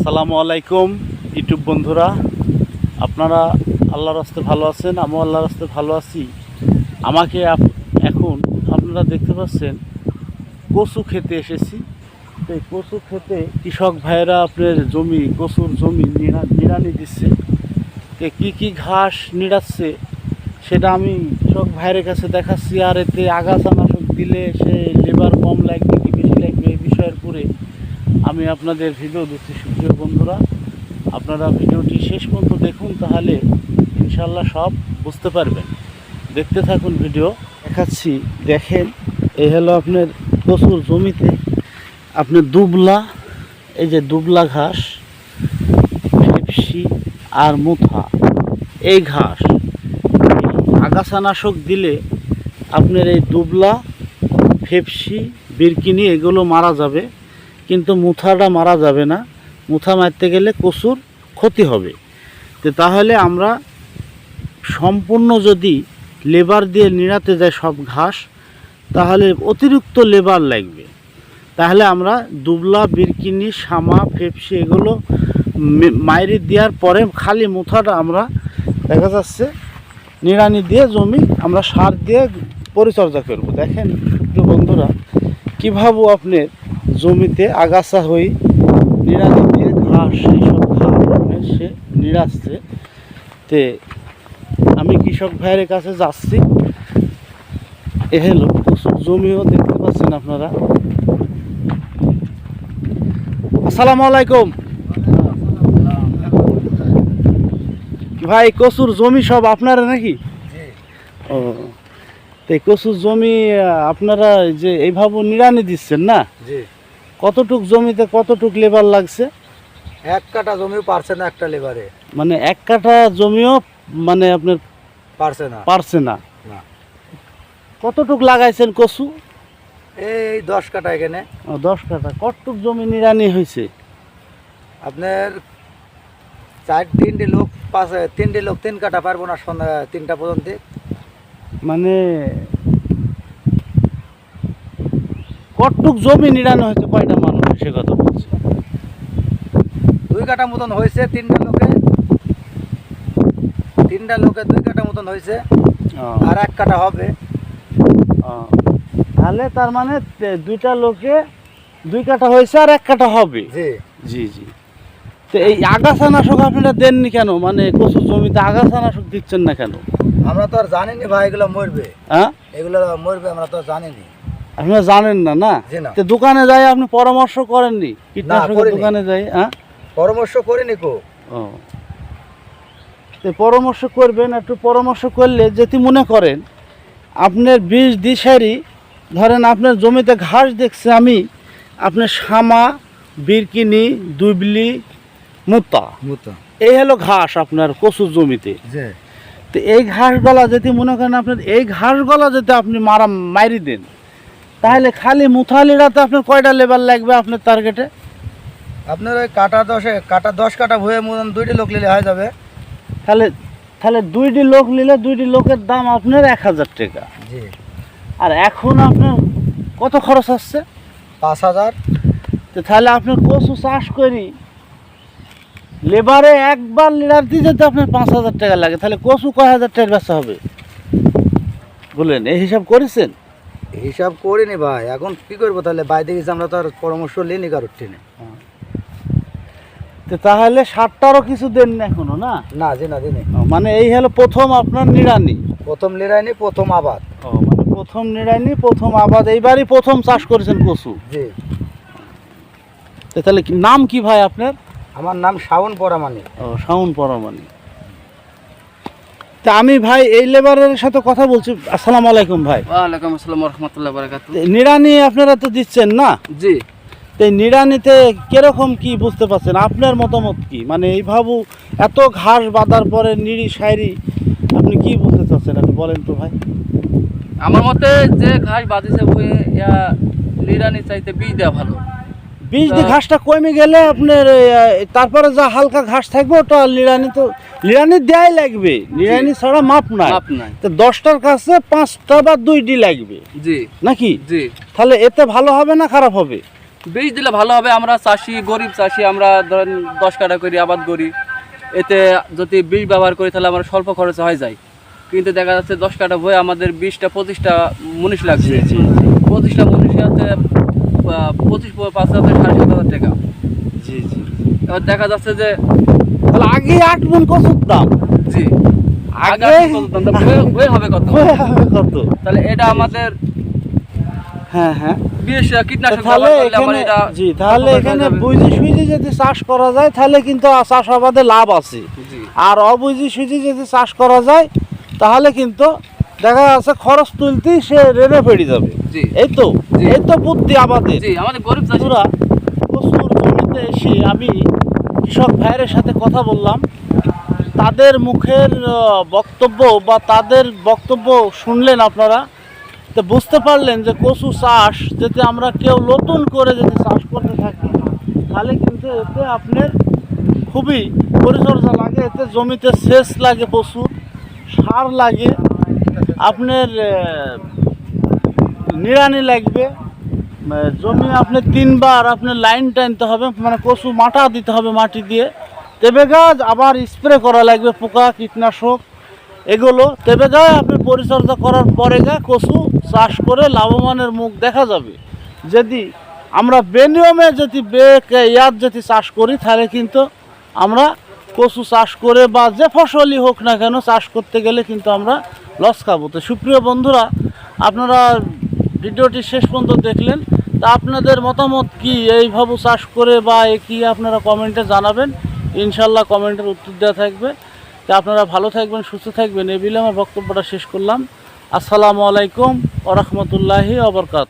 আসসালামু আলাইকুম, ইউটিউব বন্ধুরা। আপনারা আল্লাহর রাস্তে ভালো আছেন, আমিও আল্লাহর রাস্তে ভালো আছি। আমাকে এখন আপনারা দেখতে পাচ্ছেন, কচু খেতে এসেছি। তো এই কচু খেতে কৃষক ভাইয়েরা আপনার জমি, কচুর জমি নিড়া, নিড়ানি দিচ্ছে। তো কী কী ঘাস নিড়াচ্ছে, সেটা আমি কৃষক ভাইয়ের কাছে দেখাচ্ছি। আর এতে আগাছা নাশক দিলে সে লেবার কম লাগবে, কি বেশি লাগবে, এই বিষয়ের পরে আমি আপনাদের ভিডিও দিচ্ছি সুপ্রিয় বন্ধুরা, আপনারা ভিডিওটি শেষ পর্যন্ত দেখুন, তাহলে ইনশাল্লাহ সব বুঝতে পারবেন। দেখতে থাকুন ভিডিও। দেখাচ্ছি, দেখেন, এই হলো আপনার প্রচুর জমিতে আপনার দুবলা, এই যে দুবলা ঘাস ফেপসি আর মুথা, এই ঘাস। আগাছানাশক দিলে আপনার এই দুবলা ফেপসি বিরকিনি এগুলো মারা যাবে, কিন্তু মুথাটা মারা যাবে না। মুথা মারতে গেলে কচুর ক্ষতি হবে। তো তাহলে আমরা সম্পূর্ণ যদি লেবার দিয়ে নিড়াতে যায় সব ঘাস, তাহলে অতিরিক্ত লেবার লাগবে। তাহলে আমরা দুবলা, বিরকিনি শামা ফেপসি এগুলো মাইরি দেওয়ার পরে খালি মুথাটা আমরা দেখা যাচ্ছে নিড়ানি দিয়ে জমি আমরা সার দিয়ে পরিচর্যা করব। দেখেন সুপ্রিয় বন্ধুরা, কীভাবে আপনি জমিতে আগাছা হয়ে নিড়ানি ঘাস সেই সব ঘাস আপনার সে নিড়াচ্ছে তে আমি কৃষক ভাইয়ের কাছে যাচ্ছি। এ হলো প্রচুর জমিও দেখতে পাচ্ছেন আপনারা। আসসালামু আলাইকুম। ভাই কচুর জমি সব আপনারা নাকি? ও তো এই কচুর জমি আপনারা যে এইভাবে নিড়ানি দিচ্ছেন না? কতটুক জমিতে কতটুক লেবার লাগছে? এক কাটা জমিও পারছে না একটা লেবারে। মানে এক কাঠা জমিও মানে আপনার পারছে না। পারছে না। কতটুক লাগাইছেন কচু? এই দশ কাটা এখানে। দশ কাঠা। কতটুক জমি নিড়ানি হয়েছে? আপনার চার তিনটে লোক পাঁচ তিনটে লোক তিন কাটা পারব না সন্ধ্যা তিনটা পর্যন্ত। মানে কতটুক জমি নিড়ানো হয়েছে কয়টা মানুষ? সে কথা বলছে। কাটা মতন হয়েছে তিনটা লোকে। তিনটা লোকে দুই কাটা মতন হয়েছে আর এক কাটা হবে। তাহলে তার মানে দুইটা লোকে দুই কাঠা হয়েছে আর এক কাঠা হবে? জি। জি তো এই আগাছানাশক আপনারা দেননি কেন? মানে কচুর জমিতে আগাছানাশক দিচ্ছেন না কেন? আমরা তো আর জানিনি ভাই এগুলো মরবে। হ্যাঁ? এগুলো মরবে আমরা তো জানিনি। আপনারা জানেন না না? তো দোকানে যাই আপনি পরামর্শ করেননি? কীটনাশকের করিনি। দোকানে যাই হ্যাঁ? পরামর্শ করিনি কো ও। তো পরামর্শ করবেন একটু পরামর্শ করলে যদি মনে করেন আপনার বীজ দিশারি ধরেন আপনার জমিতে ঘাস দেখছে আমি আপনার শামা বিরকিনি দুবলি মুতা। মুতা। এই হলো ঘাস আপনার কচুর জমিতে। তো এই ঘাসগুলা যদি মনে করেন আপনার এই ঘাসগুলা যদি আপনি মারা মারি দেন তাহলে খালি মুথালিরাতে আপনার কয়টা লেবার লাগবে আপনার টার্গেটে আপনার ওই কাটা দশে কাটা দশ কাটা ভুয়ে মতন দুইটি লোক নিলে হয়ে যাবে। তাহলে তাহলে দুইটি লোক নিলে দুইটি লোকের দাম আপনার এক হাজার টাকা। জি। আর এখন আপনার কত খরচ আসছে পাঁচ হাজার। তো তাহলে আপনার কচু চাষ করি লেবারে একবার লিডার দিয়ে যেতে আপনার পাঁচ হাজার টাকা লাগে। তাহলে কচু কয় হাজার টাকার ব্যবসা হবে? বললেন এই হিসাব করেছেন? হিসাব করিনি ভাই এখন কি করব? তাহলে বাইরে গেছি আমরা তো আর পরামর্শ নিইনি কারোর টেনে তাহলে সারটারও কিছু দেন না এখনও না? না জি না দিনে ও, মানে এই হলো প্রথম আপনার নিড়ানি? প্রথম লিরাইনি প্রথম আবাদ। ও মানে প্রথম নিড়ানি প্রথম আবাদ এইবারই প্রথম চাষ করেছেন কচু? জি। তো তাহলে নাম কি ভাই আপনার? আমার নাম শাওন পরামানি। ও শাওন পরমানি। তা আমি ভাই এই লেবারের সাথে কথা বলছি। আসসালামু আলাইকুম ভাই। ওয়ালাইকুম আসসালাম রহমতুল্লাহ বারাকাত তো নিড়ানি আপনারা তো দিচ্ছেন না? জি। তো এই নিড়ানিতে কীরকম কি বুঝতে পারছেন? আপনার মতামত কি? মানে এই ভাবু এত ঘাস বাঁধার পরে নিড়ি সাইরি আপনি কি বুঝতে চাচ্ছেন একটু বলেন তো ভাই। আমার মতে যে ঘাস বাঁধিছে ইয়া লিরানি চাইতে বীজ দেওয়া ভালো। বীজ দিয়ে ঘাসটা কমে গেলে আপনার তারপরে যা হালকা ঘাস থাকবে ওটা লিড়ানি তো লিড়ানি দেয়াই লাগবে। লিড়ানি ছাড়া মাপ নাই। মাপ নাই। তো দশটার কাছে পাঁচটা বা দুইটি লাগবে। জি। নাকি? জি। তাহলে এতে ভালো হবে না খারাপ হবে? বীজ দিলে ভালো হবে। আমরা চাষি গরিব চাষি আমরা ধরেন দশ কাটা করি আবাদ করি। এতে যদি বীজ ব্যবহার করি তাহলে আমরা স্বল্প খরচে হয়ে যায়। কিন্তু দেখা যাচ্ছে দশ কাটা বই আমাদের বিশটা পঁচিশটা মুনিশ লাগছে। পঁচিশটা মুনিশে হচ্ছে পঁচিশ পাঁচ হাজার সাড়ে সাত হাজার টাকা। জি জি। এবার দেখা যাচ্ছে যে তাহলে আগে আট মন কচুর দাম। জি। আগে হবে কত? হবে কত? তাহলে এটা আমাদের হ্যাঁ হ্যাঁ। তাহলে এখানে। বুঝি যদি চাষ করা যায় তাহলে কিন্তু চাষাবাদে লাভ আছে। আর অবুঝি সুঝি যদি চাষ করা যায় তাহলে কিন্তু দেখা যাচ্ছে খরচ তুলতেই সে রেনে পেড়ে যাবে। এই তো এই তো বুদ্ধি আমাদের। আমাদের গরিব প্রচুর জমিতে এসে আমি কৃষক ভাইয়ের সাথে কথা বললাম। তাদের মুখের বক্তব্য বা তাদের বক্তব্য শুনলেন আপনারা। তো বুঝতে পারলেন যে কচু চাষ যদি আমরা কেউ নতুন করে যদি চাষ করতে থাকি, তাহলে কিন্তু এতে আপনার খুবই পরিচর্যা লাগে, এতে জমিতে সেচ লাগে প্রচুর, সার লাগে, আপনার নিড়ানি লাগবে জমি আপনি তিনবার আপনার লাইন টানতে হবে মানে কচু মাটা দিতে হবে মাটি দিয়ে। তেবে গাছ আবার স্প্রে করা লাগবে পোকা, কীটনাশক এগুলো। তেবে গায়ে আপনি পরিচর্যা করার পরে গা কচু চাষ করে লাভবানের মুখ দেখা যাবে। যদি আমরা বেনিয়মে যদি বে ইয়াদ যদি চাষ করি, তাহলে কিন্তু আমরা কচু চাষ করে বা যে ফসলই হোক না কেন চাষ করতে গেলে কিন্তু আমরা লস খাব। তো সুপ্রিয় বন্ধুরা, আপনারা ভিডিওটি শেষ পর্যন্ত দেখলেন। তা আপনাদের মতামত কি? এইভাবে চাষ করে বা এ কি আপনারা কমেন্টে জানাবেন। ইনশাল্লাহ কমেন্টের উত্তর দেওয়া থাকবে। তা আপনারা ভালো থাকবেন, সুস্থ থাকবেন। এ বিলে আমার বক্তব্যটা শেষ করলাম। আসসালামু আলাইকুম ওরহমতুল্লাহি আবরকাত